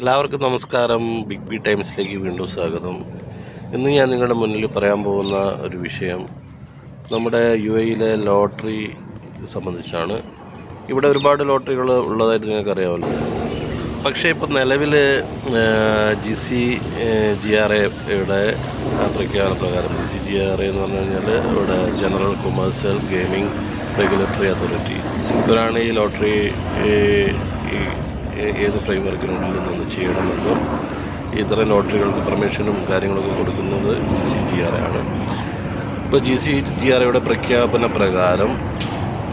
എല്ലാവർക്കും നമസ്കാരം. Big B ടൈംസിലേക്ക് വീണ്ടും സ്വാഗതം. ഇന്ന് ഞാൻ നിങ്ങളുടെ മുന്നിൽ പറയാൻ പോകുന്ന ഒരു വിഷയം നമ്മുടെ യു എയിലെ ലോട്ടറി സംബന്ധിച്ചാണ്. ഇവിടെ ഒരുപാട് ലോട്ടറികൾ ഉള്ളതായിട്ട് നിങ്ങൾക്ക് അറിയാമല്ലോ പക്ഷേ ഇപ്പോൾ നിലവിൽ ജി സി ജി ആർ എയുടെ പ്രഖ്യാപന പ്രകാരം G C G R A എന്ന് പറഞ്ഞു കഴിഞ്ഞാൽ ഇവിടെ general commercial gaming regulatory authority ഇവരാണ് ഈ ലോട്ടറി ഏത് ഫ്രെയിം വർക്കിനുള്ളിൽ നിന്ന് ചെയ്യണമെന്നും ഇത്തരം ലോട്ടറികൾക്ക് പെർമിഷനും കാര്യങ്ങളൊക്കെ കൊടുക്കുന്നത് ജി സി ജി ആർ ആണ്. ഇപ്പോൾ ജി സി ജി ആർ ഐയുടെ പ്രഖ്യാപന പ്രകാരം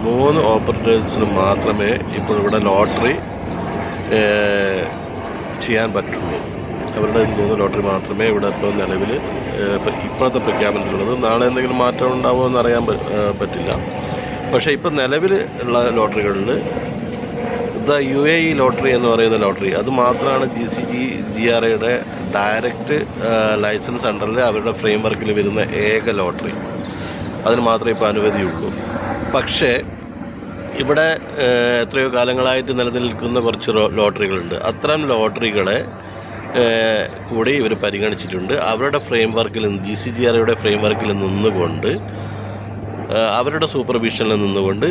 മൂന്ന് ഓപ്പറേറ്റേഴ്സിന് മാത്രമേ ഇപ്പോൾ ഇവിടെ ലോട്ടറി ചെയ്യാൻ പറ്റുള്ളൂ. അവരുടെ മൂന്ന് ലോട്ടറി മാത്രമേ ഇവിടെ ഇപ്പോൾ നിലവിൽ ഇപ്പോഴത്തെ പ്രഖ്യാപനത്തിലുള്ളത്. നാളെ എന്തെങ്കിലും മാറ്റം ഉണ്ടാവുമോ എന്ന് അറിയാൻ പറ്റില്ല. പക്ഷേ ഇപ്പോൾ നിലവിൽ ഉള്ള ലോട്ടറികളിൽ the U A E lottery എന്ന് പറയുന്ന ലോട്ടറി. അത് മാത്രമാണ് G C G G R എയുടെ ഡയറക്റ്റ് ലൈസൻസ് അണ്ടറിൽ അവരുടെ ഫ്രെയിം വർക്കിൽ വരുന്ന ഏക ലോട്ടറി. അതിന് മാത്രമേ ഇപ്പോൾ അനുമതിയുള്ളൂ പക്ഷേ ഇവിടെ എത്രയോ കാലങ്ങളായിട്ട് നിലനിൽക്കുന്ന കുറച്ച് ലോട്ടറികളുണ്ട്. അത്തരം ലോട്ടറികളെ കൂടി ഇവർ പരിഗണിച്ചിട്ടുണ്ട്. അവരുടെ ഫ്രെയിം വർക്കിൽ നിന്ന് ജി സി ജി ആർയുടെ ഫ്രെയിം വർക്കിൽ നിന്നുകൊണ്ട് അവരുടെ സൂപ്പർവിഷനിൽ നിന്നുകൊണ്ട്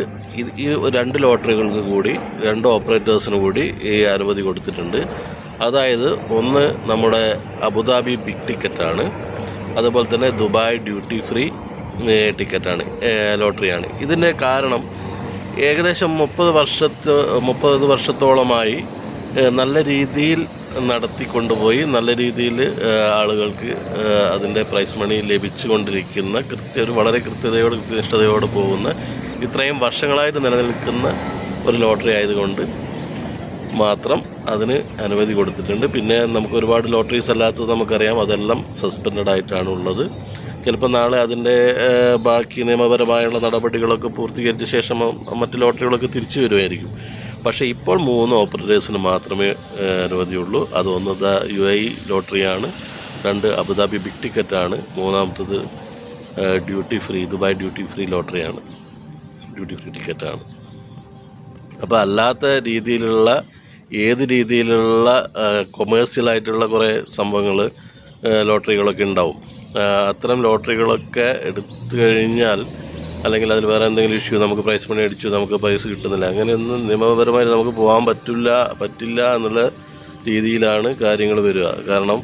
ഈ രണ്ട് ലോട്ടറികൾക്ക് കൂടി രണ്ട് ഓപ്പറേറ്റേഴ്സിന് കൂടി ഈ അനുമതി കൊടുത്തിട്ടുണ്ട്. അതായത് ഒന്ന് നമ്മുടെ അബുദാബി ബിഗ് ടിക്കറ്റാണ് അതുപോലെ തന്നെ ദുബായ് ഡ്യൂട്ടി ഫ്രീ ടിക്കറ്റാണ് ലോട്ടറിയാണ് ഇതിന്റെ കാരണം ഏകദേശം മുപ്പത് വർഷത്ത് മുപ്പത് വർഷത്തോളമായി നല്ല രീതിയിൽ നടത്തിക്കൊണ്ടുപോയി. നല്ല രീതിയിൽ ആളുകൾക്ക് അതിന്റെ പ്രൈസ് മണി ലഭിച്ചുകൊണ്ടിരിക്കുന്ന കൃത്യ ഒരു വളരെ കൃത്യതയോട് കൃത്യനിഷ്ഠതയോട് പോകുന്ന ഇത്രയും വർഷങ്ങളായിട്ട് നിലനിൽക്കുന്ന ഒരു ലോട്ടറി ആയതുകൊണ്ട് മാത്രം അതിന് അനുമതി കൊടുത്തിട്ടുണ്ട്. പിന്നെ നമുക്ക് ഒരുപാട് ലോട്ടറീസ് അല്ലാത്തത് നമുക്കറിയാം. അതെല്ലാം സസ്പെൻഡഡ് ആയിട്ടാണ് ഉള്ളത്. ചിലപ്പോൾ നാളെ അതിന്റെ ബാക്കി നിയമപരമായുള്ള നടപടികളൊക്കെ പൂർത്തീകരിച്ച ശേഷം മറ്റ് ലോട്ടറികളൊക്കെ തിരിച്ചു വരുമായിരിക്കും. പക്ഷേ ഇപ്പോൾ മൂന്ന് ഓപ്പറേറ്റേഴ്സിന് മാത്രമേ അനുമതിയുള്ളൂ. അത് ഒന്ന് ദ യു ഐ ലോട്ടറിയാണ് രണ്ട് അബുദാബി ബിഗ് ടിക്കറ്റാണ് മൂന്നാമത്തത് duty free Dubai duty free ലോട്ടറിയാണ് duty free ടിക്കറ്റാണ് അപ്പോൾ അല്ലാത്ത രീതിയിലുള്ള ഏത് രീതിയിലുള്ള കൊമേഴ്സ്യലായിട്ടുള്ള കുറേ സംഭവങ്ങൾ ലോട്ടറികളൊക്കെ ഉണ്ടാവും. അത്തരം ലോട്ടറികളൊക്കെ എടുത്തു കഴിഞ്ഞാൽ അല്ലെങ്കിൽ അതിൽ വേറെ എന്തെങ്കിലും ഇഷ്യൂ നമുക്ക് പ്രൈസ് മണി അടിച്ചു നമുക്ക് പൈസ കിട്ടുന്നില്ല. അങ്ങനെയൊന്നും നിയമപരമായി നമുക്ക് പോകാൻ പറ്റില്ല പറ്റില്ല എന്നുള്ള രീതിയിലാണ് കാര്യങ്ങൾ വരിക. കാരണം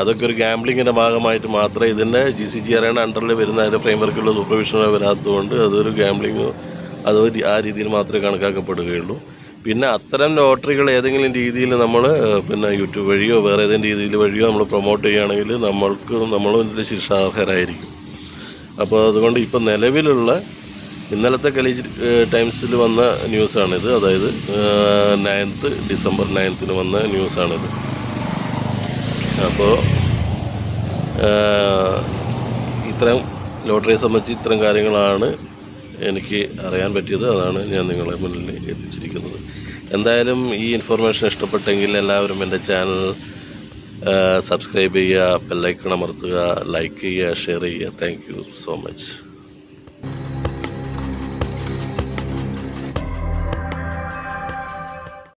അതൊക്കെ ഒരു ഗാംബ്ലിങ്ങിന്റെ ഭാഗമായിട്ട് മാത്രമേ ഇതിന്റെ ജി സി ജി ആറാണ് അണ്ടറിൽ വരുന്ന അതിന്റെ ഫ്രെയിം വർക്കുള്ള സൂപ്പർവിഷനോ വരാത്തതുകൊണ്ട് അതൊരു ഗാംബ്ലിങ് അത് ആ രീതിയിൽ മാത്രമേ കണക്കാക്കപ്പെടുകയുള്ളൂ. പിന്നെ അത്തരം ലോട്ടറികൾ ഏതെങ്കിലും രീതിയിൽ നമ്മൾ പിന്നെ യൂട്യൂബ് വഴിയോ വേറെ ഏതെങ്കിലും രീതിയിൽ വഴിയോ നമ്മൾ പ്രൊമോട്ട് ചെയ്യുകയാണെങ്കിൽ നമ്മൾക്ക് നമ്മളും ഇതിൽ ശിക്ഷാർഹരായിരിക്കും. അപ്പോൾ അതുകൊണ്ട് ഇപ്പം നിലവിലുള്ള ഇന്നലത്തെ കലി ടൈംസിൽ വന്ന ന്യൂസാണിത്. അതായത് നയൻത്ത് ഡിസംബർ നയൻത്തിന് വന്ന ന്യൂസാണിത്. അപ്പോൾ ഇത്തരം ലോട്ടറിയെ സംബന്ധിച്ച് ഇത്തരം കാര്യങ്ങളാണ് എനിക്ക് അറിയാൻ പറ്റിയത്. അതാണ് ഞാൻ നിങ്ങളെ മുന്നിൽ എത്തിച്ചിരിക്കുന്നത്. എന്തായാലും ഈ ഇൻഫർമേഷൻ ഇഷ്ടപ്പെട്ടെങ്കിൽ എല്ലാവരും എന്റെ ചാനൽ സബ്സ്ക്രൈബ് ചെയ്യുക ബെല്ലൈക്കൺ അമർത്തുക ലൈക്ക് ചെയ്യുക ഷെയർ ചെയ്യുക താങ്ക് യു സോ മച്ച്